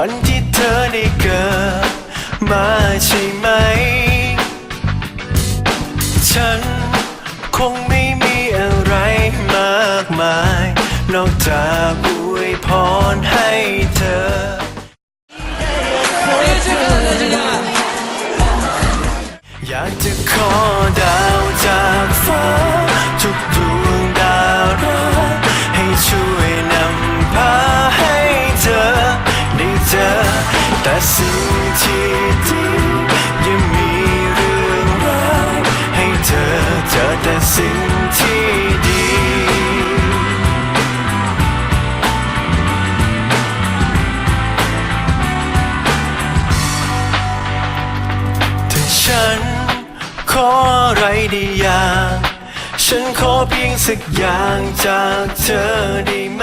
วันที่เธอได้เกิดมาใช่ไหม ฉันคงไม่มีอะไรมากมาย นอกจากอวยพรให้เธอ อยากจะขอ แต่สิ่งที่ดียังมีเรื่องร้ายให้เธอเจอแต่สิ่งที่ดีถ้าฉันขออะไรได้อย่าง ฉันขอเพียงสักอย่างจากเธอได้ไหม